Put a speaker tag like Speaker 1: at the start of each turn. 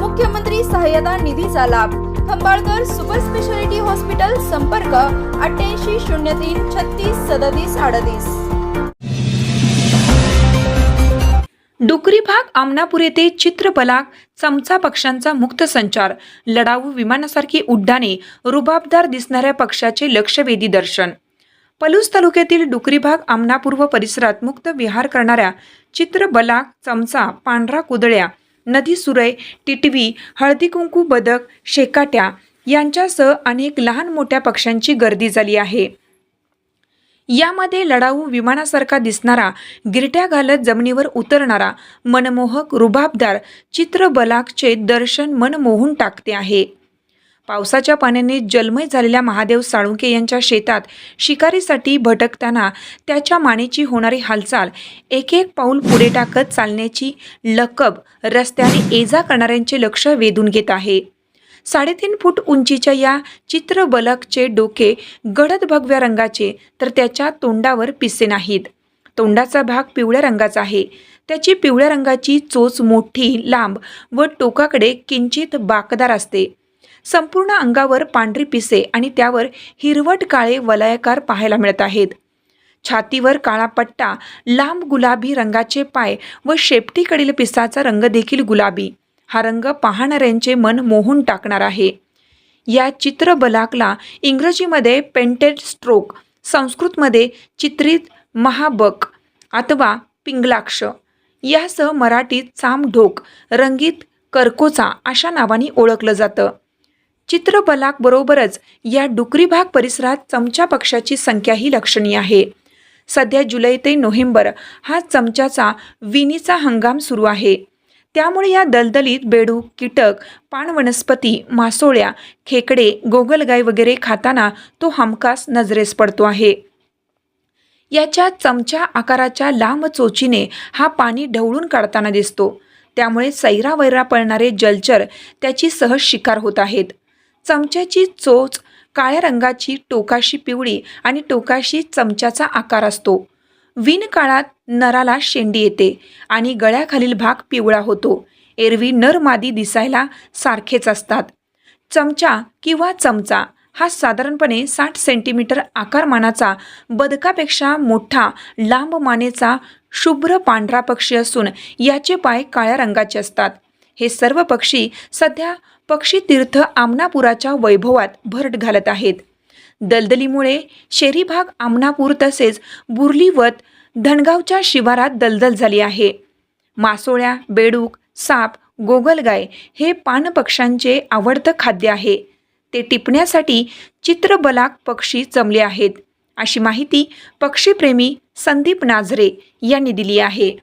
Speaker 1: मुख्यमंत्री सहाय्यता निधीचा लाभ. खंबाळकर सुपर स्पेशालिटी हॉस्पिटल संपर्क अठ्ठ्याऐंशी शून्य तीन छत्तीस सदतीस अडतीस.
Speaker 2: डुकरी भाग आमनापूर येथे चित्रपलाक चमचा पक्ष्यांचा मुक्त संचार लढाऊ विमानासारखी उड्डाणे रुबाबदार दिसणाऱ्या पक्षाचे लक्षवेधी दर्शन. पलूस तालुक्यातील डुकरी भाग आमनापूर व परिसरात मुक्त विहार करणाऱ्या चित्रबलाक चमचा पांढरा कुदळ्या नदी सुरय टिटवी हळदीकुंकू बदक शेकाट्या यांच्यासह अनेक लहान मोठ्या पक्ष्यांची गर्दी झाली आहे. यामध्ये लढाऊ विमानासारखा दिसणारा गिरट्या घालत जमिनीवर उतरणारा मनमोहक रुबाबदार चित्रबलाकचे दर्शन मन मोहून टाकते आहे. पावसाच्या पाण्याने जलमय झालेल्या महादेव साळुंके यांच्या शेतात शिकारीसाठी भटकताना त्याच्या मानेची होणारी हालचाल एक एक पाऊल पुढे टाकत चालण्याची लकब रस्त्याने एजा करणाऱ्यांचे लक्ष वेधून घेत आहे. साडेतीन फूट उंचीच्या या चित्रबलकचे डोके गडद भगव्या रंगाचे तर त्याच्या तोंडावर पिसे नाहीत. तोंडाचा भाग पिवळ्या रंगाचा आहे. त्याची पिवळ्या रंगाची चोच मोठी लांब व टोकाकडे किंचित बाकदार असते. संपूर्ण अंगावर पांढरी पिसे आणि त्यावर हिरवट काळे वलयाकार पाहायला मिळत आहेत. छातीवर काळा पट्टा लांब गुलाबी रंगाचे पाय व शेपटीकडील पिसाचा रंग देखील गुलाबी. हा रंग पाहणाऱ्यांचे मन मोहून टाकणार आहे. या चित्रबलाकला इंग्रजीमध्ये पेंटेड स्ट्रोक संस्कृतमध्ये चित्रित महाबक अथवा पिंगलाक्ष. यासह मराठीत चामढोक रंगीत करकोचा अशा नावाने ओळखलं जातं. चित्रबलाक बरोबरच या डुकरी भाग परिसरात चमचा पक्षाची संख्याही लक्षणीय आहे. सध्या जुलै ते नोव्हेंबर हा चमच्याचा विणीचा हंगाम सुरू आहे. त्यामुळे या दलदलीत बेडूक कीटक पाणवनस्पती मासोळ्या खेकडे गोगलगाय वगैरे खाताना तो हमखास नजरेस पडतो आहे. याच्या चमच्या आकाराच्या लांब चोचीने हा पाणी ढवळून काढताना दिसतो. त्यामुळे सैरावैरा पळणारे जलचर त्याची सहज शिकार होत आहेत. चमच्याची चोच काळ्या रंगाची टोकाशी पिवळी आणि टोकाशी चमच्याचा आकार असतो. विनकाळात नराला शेंडी येते आणि गळ्याखालील भाग पिवळा होतो. एरवी नर मादी दिसायला सारखेच असतात. चमचा किंवा चमचा हा साधारणपणे साठ सेंटीमीटर आकारमानाचा बदकापेक्षा मोठा लांब मानेचा शुभ्र पांढरा पक्षी असून याचे पाय काळ्या रंगाचे असतात. हे सर्व पक्षी सध्या पक्षी तीर्थ आमनापुराच्या वैभवात भरट घालत आहेत. दलदलीमुळे शेरी भाग आमनापूर तसेच बुर्लीवत धनगावच्या शिवारात दलदल झाली आहे. मासोळ्या बेडूक साप गोगलगाय हे पानपक्ष्यांचे आवडतं खाद्य आहे. ते टिपण्यासाठी चित्रबलाक पक्षी जमले आहेत. अशी माहिती पक्षीप्रेमी संदीप नाझरे यांनी दिली आहे.